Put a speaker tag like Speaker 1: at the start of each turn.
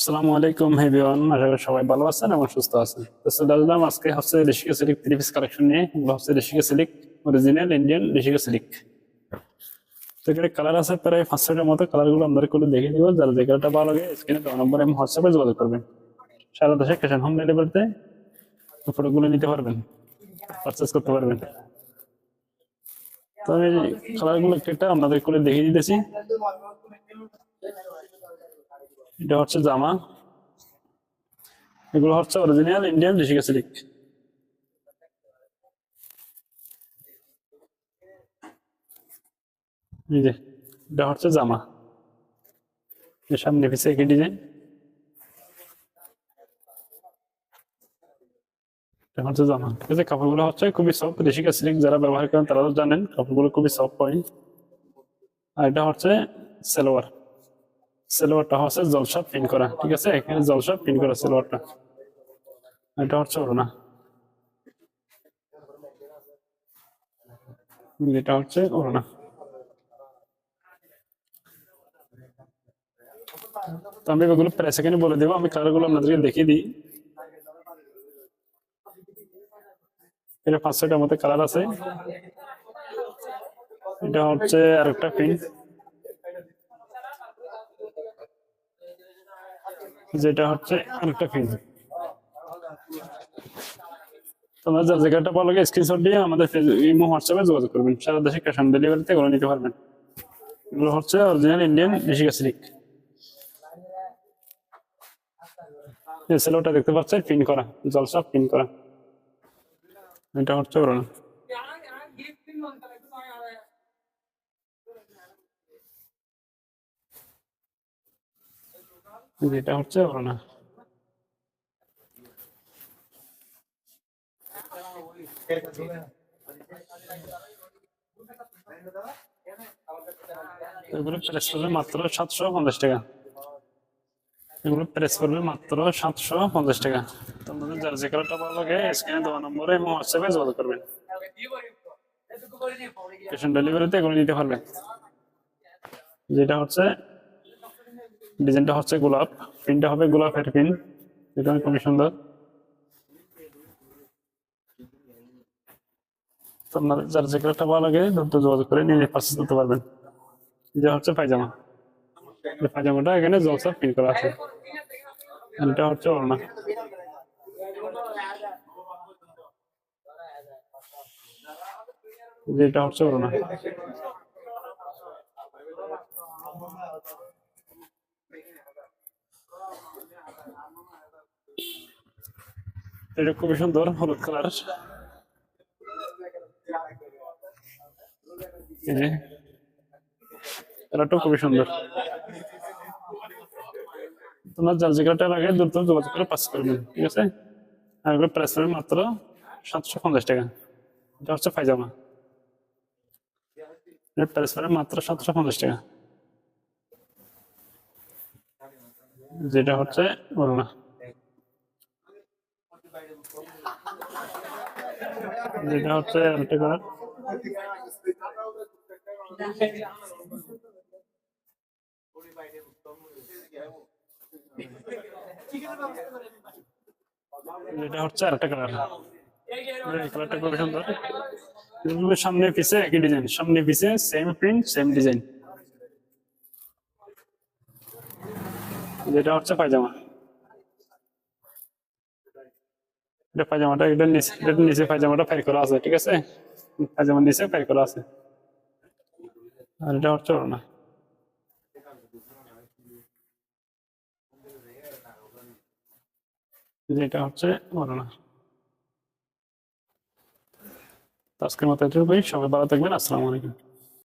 Speaker 1: আসসালামু আলাইকুম হেভিওয়ান আশা করি সবাই ভালো আছেন এবং সুস্থ আছেন। তো চলে আজকে হচ্ছে ঋষিকা সিলিক থ্রি কালেকশন নিয়ে। হচ্ছে ঋষিকা সিলিক অরিজিনাল ইন্ডিয়ান ঋষিকা সিলিক। তো এখানে কালার আছে প্রায় পাঁচ ছয়টার মতো। কালারগুলো আমাদের করে দেখে দিব যারা যে কালারটা ভালো লাগে, স্ক্রিনে দেওয়া নম্বরে এবং হোয়াটসঅ্যাপে যোগাযোগ করবেন। সারা দেশে ক্যাশ অন হোম ডেলিভারিতে ফটোগুলো নিতে পারবেন পারচেস করতে পারবেন। তো আমি কালারগুলো একটা আপনাদের করে দেখিয়ে দিতেছি। এটা হচ্ছে জামা। এগুলো হচ্ছে অরিজিনাল ইন্ডিয়ান ঋষিকা সিলিক এটা হচ্ছে জামা। সামনে পিছে একই ডিজাইন এটা হচ্ছে জামা। ঠিক আছে কাপড়গুলো হচ্ছে খুবই সফট ঋষিকা সিলিক যারা ব্যবহার করেন তারা জানেন, কাপড়গুলো খুবই সফট হয়। আর এটা হচ্ছে সালোয়ার। সেলোয়ারটা হচ্ছে জলসা পিন করা, ঠিক আছে? এখানে জলসা পিন করা সেলোয়ারটা এটা হচ্ছে ওড়না। এটা হচ্ছে তো আমি এগুলো প্রায় সেকেন্ডে বলে দেবো? আমি কালারগুলো আপনাদেরকে দেখিয়ে দিই। এটা পাঁচ ছয়টার মধ্যে কালার আছে। এটা হচ্ছে আরেকটা পিন যেটা হচ্ছে আরেকটা পিন তোমরা যার জায়গাটা ভালো লাগে স্ক্রিনশট দিয়ে আমাদের ইমো হোয়াটসঅ্যাপে যোগাযোগ করবেন। সারা দেশে ক্যাশ অন ডেলিভারিতে এগুলো নিতে পারবেন। এগুলো হচ্ছে অরিজিনাল ইন্ডিয়ান সিলিক এই সেলোটা দেখতে পাচ্ছেন পিন করা, জলসা পিন করা। এটা হচ্ছে ওড়না যেটা হচ্ছে ওড়না এগুলো প্রেস মাত্র সাতশো পঞ্চাশ টাকা। এগুলো প্রেস মাত্র সাতশো পঞ্চাশ টাকা। নম্বরে হোয়াটসঅ্যাপে যোগাযোগ ডেলিভারিতে নিতে যেটা হচ্ছে ডিজাইনটা হচ্ছে গোলাপ। প্রিন্টটা হবে গোলাপের পিন এটা খুবই সুন্দর। আপনার যার যে কালারটা ভালো লাগে, দ্রুত যোগাযোগ করে নিয়ে পারচেস করতে পারবেন। এটা হচ্ছে পায়জামা। পায়জামাটা এখানে জলসা প্রিন্ট করা আছে। এটা হচ্ছে ওড়না। যেটা হচ্ছে ওড়না। এটা খুবই সুন্দর, হলুদ কালার। খুবই সুন্দর। কালারটা লাগে যোগাযোগ করে ঠিক আছে? মাত্র সাতশো পঞ্চাশ টাকা। এটা হচ্ছে মাত্র সাতশো পঞ্চাশ টাকা। যেটা হচ্ছে যেটা হচ্ছে যেটা হচ্ছে কালার কালারটা সুন্দর। সামনে পিছে একই ডিজাইন সামনে পিছে সেম প্রিন্ট সেম ডিজাইন যেটা হচ্ছে পায়জামা। এটা পায়জামাটা, এটা নিচে এটা নিচে পায়জামাটা ফাইল করা আছে, ঠিক আছে? পায়জামার নিচে ফাইল করা আছে। আর এটা হচ্ছে ওড়না। যেটা হচ্ছে তো আজকের মতো এটুকুই, সবাই ভালো থাকবেন, আসসালামু আলাইকুম।